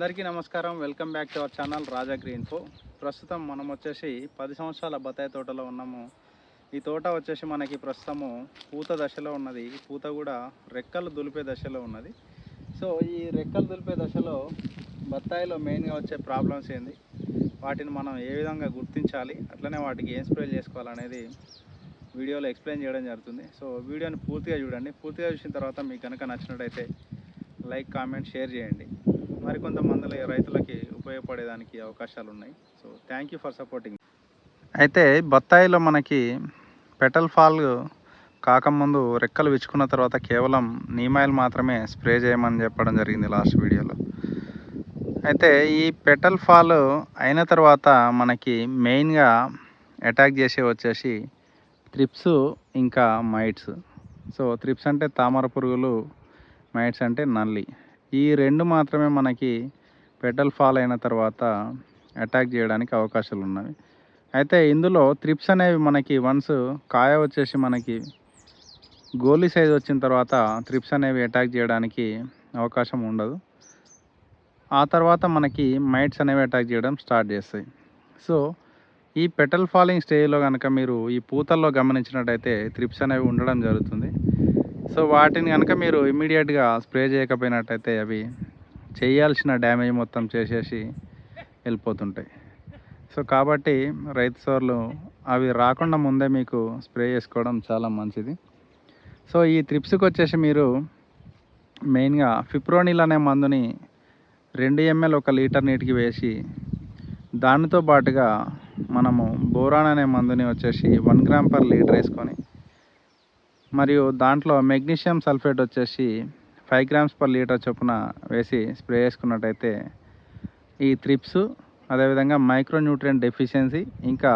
అందరికీ నమస్కారం. Welcome back to our channel Raja green ఫో. ప్రస్తుతం మనం వచ్చేసి పది సంవత్సరాల బత్తాయి తోటలో ఉన్నాము. ఈ తోట వచ్చేసి మనకి ప్రస్తుతము పూత దశలో ఉన్నది. ఈ పూత కూడా రెక్కలు దులిపే దశలో ఉన్నది. సో ఈ రెక్కలు దులిపే దశలో బత్తాయిలో మెయిన్గా వచ్చే ప్రాబ్లమ్స్ ఏంది? వాటిని మనం ఏ విధంగా గుర్తించాలి? అట్లనే వాటికి ఏం స్ప్రే చేసుకోవాలనేది వీడియోలో ఎక్స్ప్లెయిన్ చేయడం జరుగుతుంది. సో వీడియోని పూర్తిగా చూడండి. పూర్తిగా చూసిన తర్వాత మీకు కనుక నచ్చినట్టయితే లైక్ కామెంట్ షేర్ చేయండి. మరికొంతమంది రైతులకి ఉపయోగపడేదానికి అవకాశాలు ఉన్నాయి so thank you for supporting. అయితే బత్తాయిలో మనకి పెటల్ ఫాల్ కాకముందు రెక్కలు విచ్చుకున్న తర్వాత కేవలం నీమాయిల్ మాత్రమే స్ప్రే చేయమని చెప్పడం జరిగింది లాస్ట్ వీడియోలో. అయితే ఈ పెటల్ ఫాల్ అయిన తర్వాత మనకి మెయిన్గా అటాక్ చేసే వచ్చేసి త్రిప్స్ ఇంకా మైట్స్. సో త్రిప్స్ అంటే తామర పురుగులు మైట్స్ అంటే నల్లి. ఈ రెండు మాత్రమే మనకి పెటల్ ఫాల్ అయిన తర్వాత అటాక్ చేయడానికి అవకాశాలు ఉన్నవి. అయితే ఇందులో త్రిప్స్ అనేవి మనకి వన్స్ కాయ వచ్చేసి మనకి గోలీ సైజ్ వచ్చిన తర్వాత త్రిప్స్ అనేవి అటాక్ చేయడానికి అవకాశం ఉండదు. ఆ తర్వాత మనకి మైట్స్ అనేవి అటాక్ చేయడం స్టార్ట్ చేస్తాయి. సో ఈ పెటల్ ఫాలింగ్ స్టేజ్లో కనుక మీరు ఈ పూతల్లో గమనించినట్టయితే త్రిప్స్ అనేవి ఉండడం జరుగుతుంది. సో వాటిని కనుక మీరు ఇమ్మీడియట్గా స్ప్రే చేయకపోయినట్టయితే అవి చేయాల్సిన డ్యామేజ్ మొత్తం చేసేసి వెళ్ళిపోతుంటాయి. సో కాబట్టి రైతు సోర్లు అవి రాకుండా ముందే మీకు స్ప్రే చేసుకోవడం చాలా మంచిది. సో ఈ త్రిప్స్కి వచ్చేసి మీరు మెయిన్గా ఫిప్రోనిల్ అనే మందుని రెండు ఎంఎల్ ఒక లీటర్ నీటికి వేసి దానితో పాటుగా మనము బోరాన్ అనే మందుని వచ్చేసి వన్ గ్రామ్ పర్ లీటర్ వేసుకొని మరియు దాంట్లో మెగ్నీషియం సల్ఫేట్ వచ్చేసి ఫైవ్ గ్రామ్స్ పర్ లీటర్ చొప్పున వేసి స్ప్రే చేసుకున్నట్టయితే ఈ త్రిప్స్ అదేవిధంగా మైక్రోన్యూట్రియంట్ డెఫిషియన్సీ ఇంకా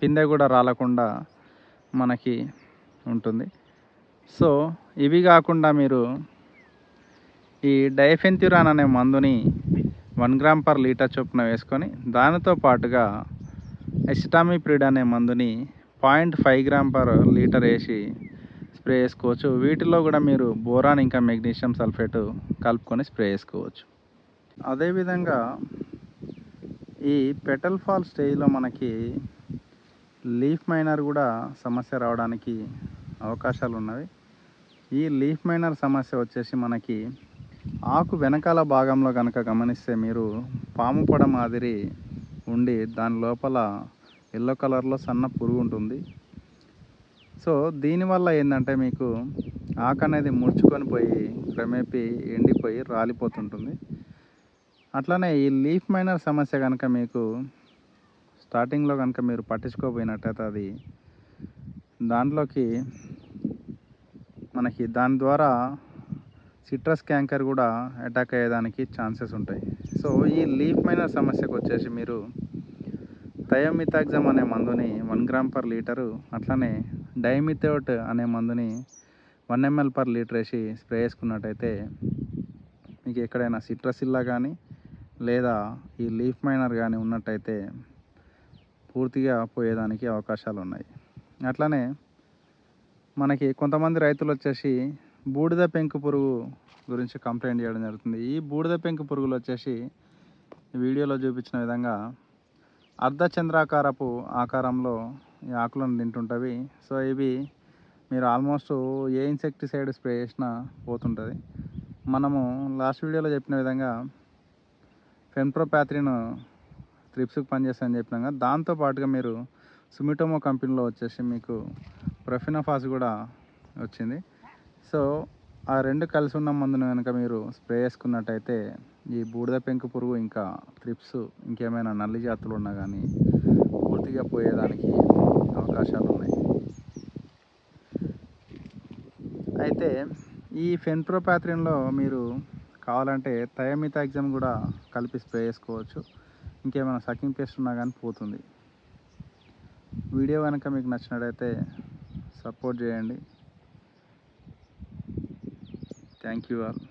పిందె కూడా రాలకుండా మనకి ఉంటుంది. సో ఇవి కాకుండా మీరు ఈ డైఫెన్థ్యూరాన్ అనే మందుని వన్ గ్రామ్ పర్ లీటర్ చొప్పున వేసుకొని దానితో పాటుగా ఎస్టామిప్రిడ్ అనే మందుని point five gram per litre వేసి స్ప్రే చేసుకోవచ్చు. వీటిలో కూడా మీరు బోరాన్ ఇంకా మెగ్నీషియం సల్ఫేట్ కలుపుకొని స్ప్రే చేసుకోవచ్చు. అదేవిధంగా ఈ పెటల్ ఫాల్ స్టేజ్లో మనకి లీఫ్ మైనర్ కూడా సమస్య రావడానికి అవకాశాలు ఉన్నవి. ఈ లీఫ్ మైనర్ సమస్య వచ్చేసి మనకి ఆకు వెనకాల భాగంలో కనుక గమనిస్తే మీరు పాము పొడ మాదిరి ఉండి దాని లోపల ఎల్లో కలర్లో సన్న పురుగు ఉంటుంది. సో దీనివల్ల ఏంటంటే మీకు ఆకు అనేది ముడుచుకొని పోయి క్రమేపీ ఎండిపోయి రాలిపోతుంటుంది. అట్లనే ఈ లీఫ్ మైనర్ సమస్య కనుక మీకు స్టార్టింగ్లో కనుక మీరు పట్టించుకోపోయినట్టయితే అది దాంట్లోకి మనకి దాని ద్వారా సిట్రస్ క్యాంకర్ కూడా అటాక్ అయ్యేదానికి ఛాన్సెస్ ఉంటాయి. సో ఈ లీఫ్ మైనర్ సమస్యకు వచ్చేసి మీరు థయోమితాగ్జమ్ అనే మందుని వన్ గ్రామ్ పర్ లీటరు అట్లనే డైమిథోట్ అనే మందుని వన్ ఎంఎల్ పర్ లీటర్ వేసి స్ప్రే చేసుకున్నట్టయితే మీకు ఎక్కడైనా సిట్రసిల్లా కానీ లేదా ఈ లీఫ్ మైనర్ కానీ ఉన్నట్టయితే పూర్తిగా పోయేదానికి అవకాశాలు ఉన్నాయి. అట్లనే మనకి కొంతమంది రైతులు వచ్చేసి బూడిద పెంకు పురుగు గురించి కంప్లైంట్ చేయడం జరుగుతుంది. ఈ బూడిద పెంకు పురుగులు వచ్చేసి వీడియోలో చూపించిన విధంగా అర్ధచంద్రాకారపు ఆకారంలో ఈ ఆకులను తింటుంటవి. సో ఇవి మీరు ఆల్మోస్ట్ ఏ ఇన్సెక్టిసైడ్ స్ప్రే చేసినా పోతుంటుంది. మనము లాస్ట్ వీడియోలో చెప్పిన విధంగా ఫెన్ప్రోపాత్రిన్ త్రిప్స్కి పనిచేస్తాయని చెప్పినాం కదా. దాంతో పాటుగా మీరు సుమిటోమో కంపెనీలో వచ్చేసి మీకు ప్రొఫినోఫాస్ కూడా వచ్చింది. సో ఆ రెండు కలిసి ఉన్న మందును కనుక మీరు స్ప్రే చేసుకున్నట్టయితే ఈ బూడిద పెంకు పురుగు ఇంకా త్రిప్స్ ఇంకేమైనా నల్లి జాతులు ఉన్నా కానీ పూర్తిగా పోయేదానికి అవకాశాలు ఉన్నాయి. అయితే ఈ ఫెన్ప్రోపాత్రిన్లో మీరు కావాలంటే థయమితాగ్జమ్ కూడా కలిపి స్ప్రే చేసుకోవచ్చు. ఇంకేమైనా సకింగ్ పేస్ట్ ఉన్నా కానీ పోతుంది. వీడియో కనుక మీకు నచ్చినట్టయితే సపోర్ట్ చేయండి. Thank you all.